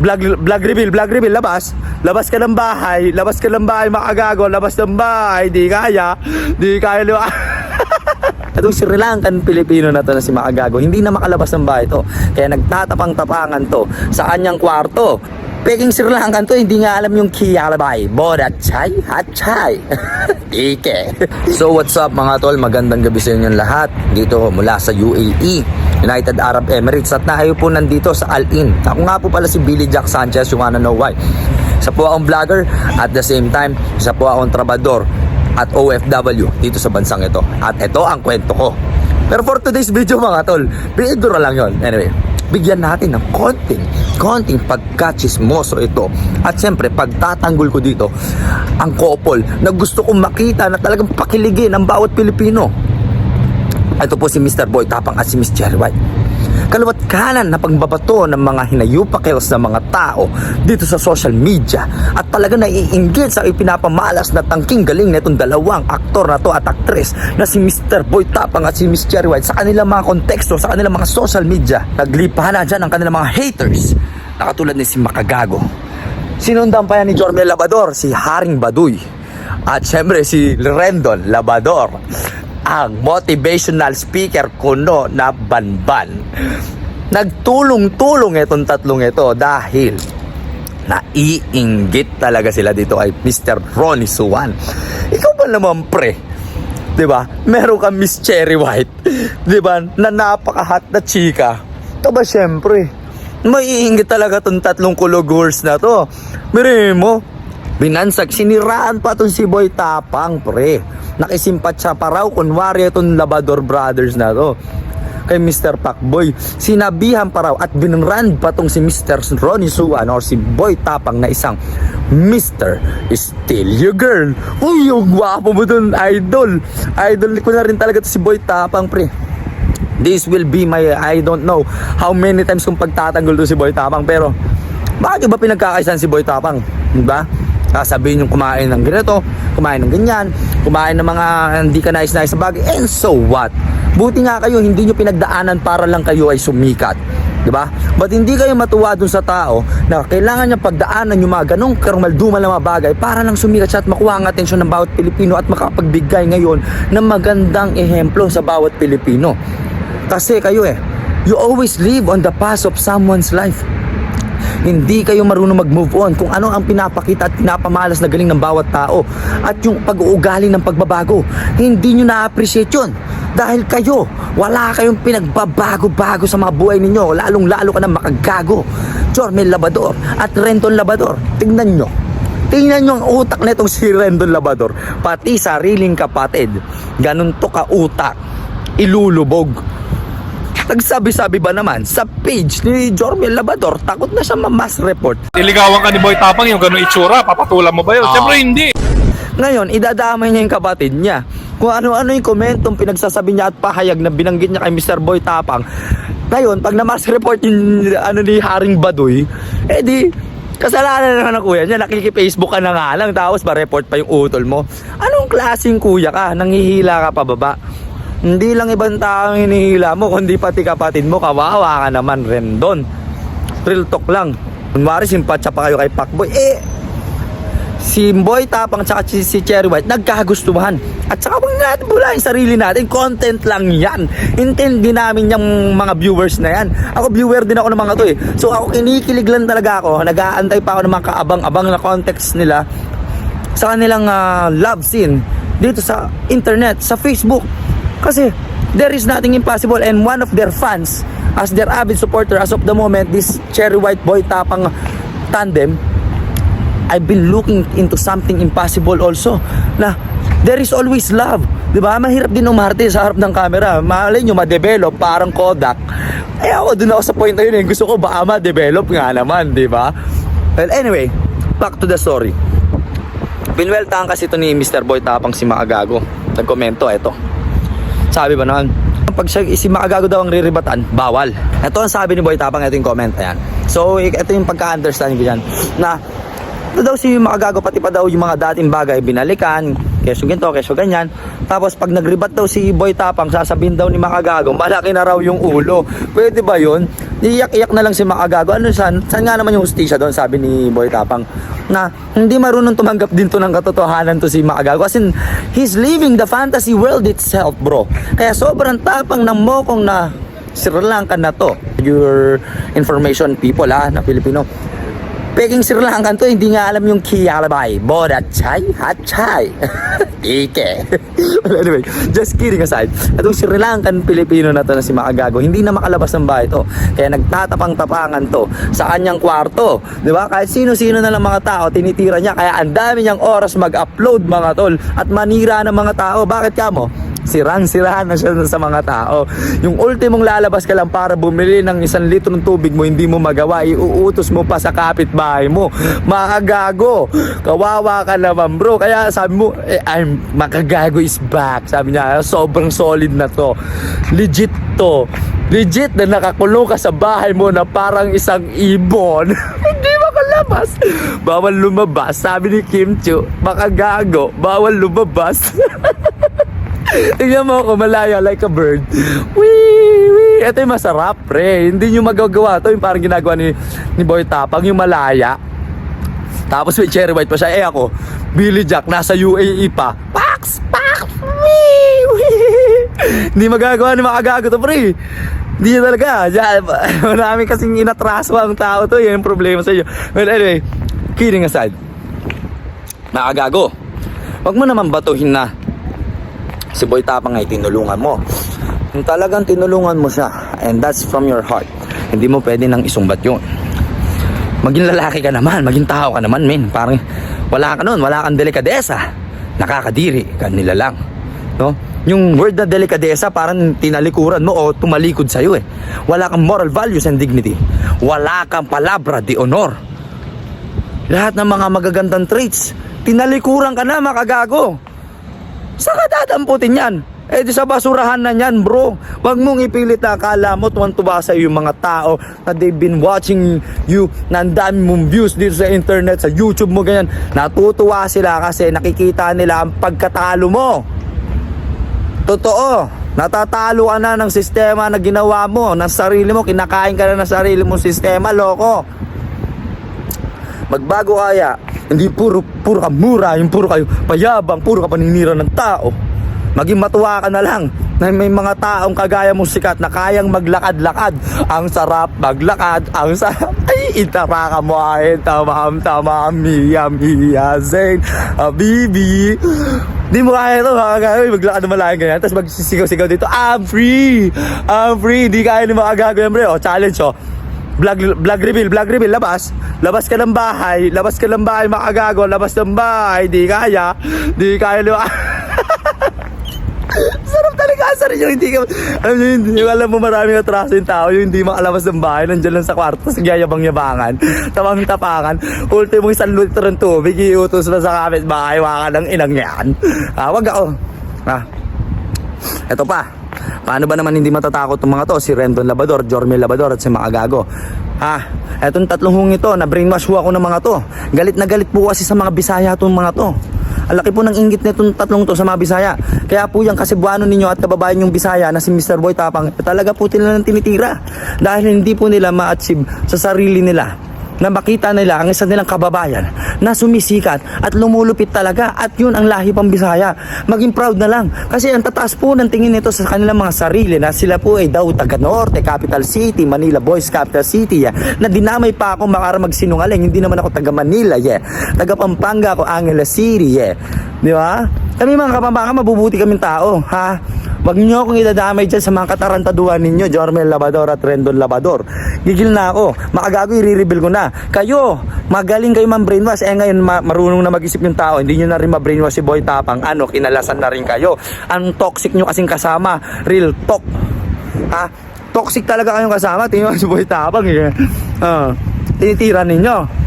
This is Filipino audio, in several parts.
vlog, vlog reveal, vlog reveal, labas. Labas ka ng bahay, labas ka ng bahay, makagago, labas ng bahay, di kaya, di kaya, ba? Itong Sri Lankan Pilipino na to na si Makagago, hindi na makalabas ng bahay to. Kaya nagtatapang-tapangan to sa kanyang kwarto. Peking Sri Lankan to, hindi nga alam yung kiyalabay. Boda chay, hat chay. Ike. so what's up mga tol, magandang gabi sa inyong lahat. Dito mula sa UAE. United Arab Emirates at nahayo po nandito sa Al-In. Ako nga po pala si Billy Jack Sanchez, yung wanna know why. Isa po akong vlogger at the same time, isa po akong trabador at OFW dito sa bansang ito. At ito ang kwento ko. Pero for today's video mga tol, bigura lang yon. Anyway, bigyan natin ng konting, konting pagkachismoso ito. At siyempre, pagtatanggol ko dito, ang couple na gusto kong makita na talagang pakiligin ang bawat Pilipino. Ito po si Mr. Boy Tapang at si Miss Cherry White. Kaluwat kanan na pagbabato ng mga hinayupakils ng mga tao dito sa social media at talaga naiinggit sa ipinapamalas na tangking galing na itong dalawang aktor na to at aktres na si Mr. Boy Tapang at si Miss Cherry White sa kanilang mga konteksto, sa kanilang mga social media. Naglipahan na dyan ang kanilang mga haters na katulad ni si Makagago. Sinundan pa yan ni Jormel Labador, si Haring Baduy. At syempre si Rendon Labador, ang motivational speaker kuno na Banban. Nagtulong-tulong itong tatlong ito dahil naiinggit talaga sila dito kay Mr. Ronnie Suwan. Ikaw ba naman pre? 'Di ba? Meron kang Miss Cherry White, 'di ba? Na napaka-hot na chika. Ito ba syempre? Maiinggit talaga tong tatlong kulugurs na to. Mire mo, Binansag, siniraan pa tong si Boy Tapang, pre. Nakisimpat siya pa raw, kunwari itong Labador Brothers na to. Kay Mr. Pacboy, sinabihan pa raw at binrand pa tong si Mr. Ronnie Suwan or si Boy Tapang na isang Mr. Still You Girl. Uy, yung gwapo mo dun, idol. Idol ko na rin talaga to si Boy Tapang, pre. This will be my, I don't know how many times kung pagtatanggol to si Boy Tapang. Pero, bakit ba pinagkakaisan si Boy Tapang? Diba? Sasabihin yung kumain ng ganito, kumain ng ganyan, kumain ng mga hindi ka nais-nais na bagay, and so what? Buti nga kayo, hindi nyo pinagdaanan para lang kayo ay sumikat. Ba? Ba't hindi kayo matuwa dun sa tao na kailangan niya pagdaanan yung mga ganong karmaldumal na mga bagay para lang sumikat siya at makuha ang atensyon ng bawat Pilipino at makapagbigay ngayon ng magandang ehemplo sa bawat Pilipino. Kasi kayo eh, you always live on the path of someone's life. Hindi kayo marunong mag-move on kung ano ang pinapakita at pinapamalas na galing ng bawat tao at yung pag-uugali ng pagbabago. Hindi nyo na-appreciate yun. Dahil kayo, wala kayong pinagbabago-bago sa mga buhay ninyo. Lalong-lalo ka na makagago. Jormel Labador at Renton Labador. Tingnan nyo. Tingnan nyo ang utak na itong si Rendon Labador. Pati sariling kapatid. Ganun to ka utak. Ilulubog. Nagsabi-sabi ba naman sa page ni Jormel Labador, takot na siya ma-mass report. Iligawan ka ni Boy Tapang yung ganung itsura, papatulan mo ba yun? Ah. Siyempre hindi. Ngayon, idadamay niya yung kapatid niya. Kung ano-ano yung komentong pinagsasabi niya at pahayag na binanggit niya kay Mr. Boy Tapang. Ngayon, pag na-mass report yung ano ni Haring Baduy, eh di, kasalanan naman ng kuya niya. Nakiki-Facebook ka na nga lang, tapos pa-report pa yung utol mo. Anong klaseng kuya ka? Nangihila ka pa baba? Hindi lang ibang tao ang hinihila mo, kundi pati kapatid mo, kawawa ka naman rin doon. Real talk lang. Kunwari, simpatsa pa kayo kay Pacboy. Eh, si Boy Tapang at si, Cherry White nagkagustuhan. At saka huwag natin bula sarili natin. Content lang yan. Intindi namin yung mga viewers na yan. Ako viewer din ako ng mga to eh. So ako kinikilig lang talaga ako. Nag-aantay pa ako ng mga kaabang-abang na context nila sa kanilang ah, love scene dito sa internet, sa Facebook. Kasi there is nothing impossible and one of their fans as their avid supporter as of the moment this Cherry White Boy Tapang tandem I've been looking into something impossible also na there is always love. 'Di ba? Mahirap din umarte sa harap ng camera. Malay nyo ma-develop parang Kodak. Eh ako doon ako sa point na yun eh. Gusto ko baka ma-develop nga naman, 'di ba? Well, anyway, back to the story. Pinweltahan kasi ito ni Mr. Boy Tapang si Maagago. Nagkomento, eto. Sabi ba naman, pag siya, si Maagago daw ang riribatan, bawal. Ito ang sabi ni Boy Tapang, ito yung comment, ayan. So, ito yung pagka-understand ko dyan, na ito daw si Maagago, pati pa daw yung mga dating bagay, binalikan, keso ginto, keso ganyan. Tapos pag nagribat daw si Boy Tapang, sasabihin daw ni Makagago, malaki na raw yung ulo. Pwede ba yun? Iyak-iyak na lang si Makagago. Ano saan? Saan nga naman yung hustisya doon? Sabi ni Boy Tapang na hindi marunong tumanggap din to ng katotohanan to si Makagago. As in, he's living the fantasy world itself, bro. Kaya sobrang tapang ng mokong na Sri Lanka na to. Your information people ha, na Pilipino. Peking Sri Lankan to, hindi nga alam yung Kiyalabay. Boda Chai, Hat Chai. Ike. well, anyway, just kidding aside. Itong Sri Lankan Pilipino na to na si Makagago, hindi na makalabas ng bahay to. Kaya nagtatapang-tapangan to sa kanyang kwarto. Di ba? Kahit sino-sino na lang mga tao, tinitira niya. Kaya ang dami niyang oras mag-upload mga tol at manira ng mga tao. Bakit ka mo? Sirang-sirahan na siya sa mga tao. Yung ultimong lalabas ka lang para bumili ng isang litro ng tubig mo, hindi mo magawa, iuutos mo pa sa kapitbahay mo. Makagago. Kawawa ka naman bro. Kaya sabi mo, eh, I'm, Makagago is back. Sabi niya, sobrang solid na to. Legit to. Legit na nakakulong ka sa bahay mo na parang isang ibon. hindi makalabas. Bawal lumabas. Sabi ni Kim Chu, makagago. Bawal lumabas. Tingnan mo ako, malaya like a bird. Wee, wee. Ito yung masarap, pre. Hindi nyo magagawa to. Yung parang ginagawa ni, ni Boy Tapang, yung malaya. Tapos may cherry white pa siya. Eh ako, Billy Jack, nasa UAE pa. Pax! Pax! Wee! Wee! Hindi magagawa ni makagago to, pre. Hindi niya talaga. Marami kasing inatraso ang tao to. Yan yung problema sa inyo. But anyway, kidding aside. Nakagago. Huwag mo naman batuhin na si Boy Tapang ay tinulungan mo. Kung talagang tinulungan mo siya, and that's from your heart, hindi mo pwede nang isumbat yun. Maging lalaki ka naman, maging tao ka naman, men. Parang wala ka nun, wala kang delikadesa. Nakakadiri ka nila lang. No? Yung word na delikadesa, parang tinalikuran mo o tumalikod sa'yo eh. Wala kang moral values and dignity. Wala kang palabra de honor. Lahat ng mga magagandang traits, tinalikuran ka na, makagago. Saan ka dadamputin yan? Eh di sa basurahan na yan bro. Huwag mong ipilit na akala mo tuwan-tuwa sa yung mga tao Na they've been watching you Na dami mong views dito sa internet Sa YouTube mo ganyan. Natutuwa sila kasi nakikita nila ang pagkatalo mo. Totoo. Natatalo ka na ng sistema na ginawa mo Ng sarili mo. Kinakain ka na ng sarili mong sistema. Loko. Magbago kaya Hindi puro, puro ka mura Yung puro kayo payabang Puro ka paninira ng tao Maging matuwa ka na lang na may mga taong kagaya mong sikat na kayang maglakad-lakad. Ang sarap maglakad, ang sarap. Ay, itara ka mo ay, tamam, tamam, miya, miya, zain, habibi. Di mo kaya ito, mga kagaya, maglakad na malaking ganyan. Tapos magsisigaw-sigaw dito, I'm free! I'm free! Di kaya ni mga kagaya. O, challenge, o. Vlog, vlog reveal, vlog reveal, labas. Labas ka ng bahay, labas ka ng bahay, makagago, labas ng bahay, di kaya, di kaya, di Sarap talaga rin yung hindi ka, alam nyo, hindi yung alam mo maraming atraso yung tao, yung hindi makalabas ng bahay, nandiyan lang sa kwarto, tapos yayabang-yabangan, tamang-tapakan, ultimo isang litro ng tubig, iutos na sa kapit bahay, waka ng inang yan. Ah, wag ako. Ah, eto pa, paano ba naman hindi matatakot itong mga to? Si Rendon Labador, Jormel Labador at si Makagago. Ha, etong tatlong hung ito, na brainwash ho ako ng mga to. Galit na galit po kasi sa mga Bisaya itong mga to. Ang laki po ng inggit nitong tatlong to sa mga Bisaya. Kaya po yung Kasibuano ninyo at kababayan yung Bisaya na si Mr. Boy Tapang, talaga po nilang tinitira. Dahil hindi po nila ma-achieve sa sarili nila na makita nila ang isa nilang kababayan na sumisikat at lumulupit talaga at yun ang lahi pang Bisaya. Maging proud na lang kasi ang tataas po ng tingin nito sa kanilang mga sarili na sila po ay daw taga Norte, Capital City, Manila Boys, Capital City yeah. na dinamay pa ako makara magsinungaling. Hindi naman ako taga Manila, yeah. taga Pampanga ako, Angela City. Yeah. Di ba? Kami mga kapampangan, mabubuti kaming tao. Ha? Wag niyo akong idadamay dyan sa mga katarantaduhan ninyo, Jormel Labador at Rendon Labador. Gigil na ako. Makagago, i-reveal ko na. Kayo, magaling kayo man brainwash. Eh ngayon, ma- marunong na mag-isip yung tao. Hindi nyo na rin ma-brainwash si Boy Tapang. Ano, kinalasan na rin kayo. Ang toxic nyo kasing kasama. Real talk. Ha? Toxic talaga kayong kasama. Tingnan si Boy Tapang. Eh. Ah, tinitira ninyo.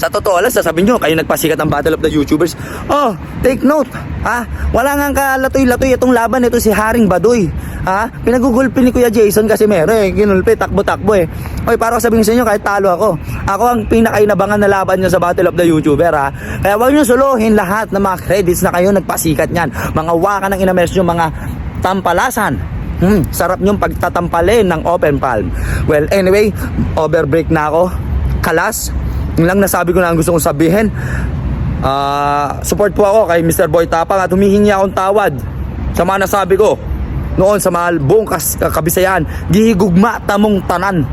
Sa totoo lang, sasabihin nyo, kayo nagpasikat ng Battle of the YouTubers. Oh, take note. Ha? Wala nga kalatoy-latoy itong laban ito si Haring Badoy. Ha? Pinagugulpi ni Kuya Jason kasi meron eh. Kinulpi, takbo-takbo eh. Oy, para ko sabihin sa inyo, kahit talo ako, ako ang pinakainabangan na laban nyo sa Battle of the YouTuber ha. Kaya huwag nyo suluhin lahat ng mga credits na kayo nagpasikat niyan. Mga waka ng inames nyo, mga tampalasan. Hmm, sarap yung pagtatampalin ng open palm. Well, anyway, overbreak na ako. Kalas. Yung lang nasabi ko na ang gusto kong sabihin. Ah, support po ako kay Mr. Boy Tapang at humihingi akong tawad sa mga nasabi ko noon sa mga buong kas- kabisayan. Gihigugma tamong tanan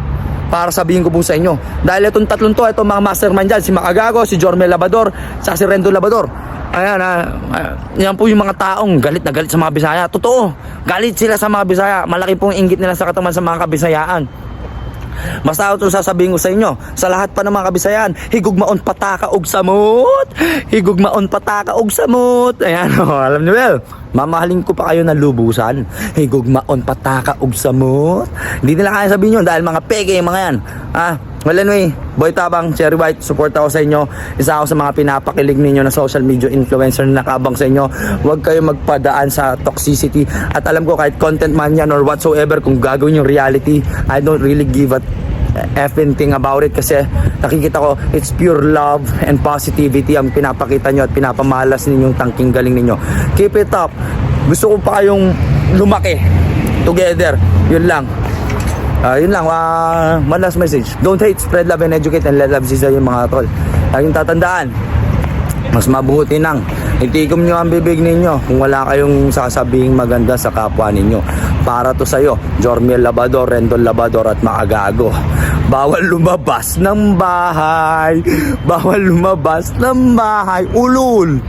para sabihin ko po sa inyo. Dahil itong tatlong to, itong mga mastermind dyan, si Macagago, si Jormel Labador, sa si Rendo Labador. Ayan, ah, ah, yan po yung mga taong galit na galit sa mga Bisaya. Totoo, galit sila sa mga Bisaya. Malaki pong inggit nila sa katawan sa mga Kabisayaan. Basta ito sasabihin ko sa inyo, sa lahat pa ng mga kabisayan, higugmaon pataka og samot, higugmaon pataka og samot. Ayan, oh, alam niyo well, mamahalin ko pa kayo ng lubusan, higugmaon pataka og samot. Hindi nila kaya sabihin yun dahil mga peke yung mga yan. Ah, well anyway, Boy Tabang, Cherry White, support ako sa inyo. Isa ako sa mga pinapakilig ninyo na social media influencer na nakaabang sa inyo. Huwag kayo magpadaan sa toxicity. At alam ko kahit content man yan or whatsoever, kung gagawin yung reality, I don't really give a effing thing about it kasi nakikita ko it's pure love and positivity ang pinapakita nyo at pinapamalas ninyong tangking galing ninyo. Keep it up. Gusto ko pa kayong lumaki together. Yun lang. Ah, yun lang, uh, one last message. Don't hate, spread love and educate and let love sisa yung mga tol. Laging tatandaan, mas mabuti nang itikom nyo ang bibig ninyo kung wala kayong sasabing maganda sa kapwa ninyo. Para to sa'yo, Jormiel Labador, Rendon Labador at Maagago. Bawal lumabas ng bahay. Bawal lumabas ng bahay. Ulul!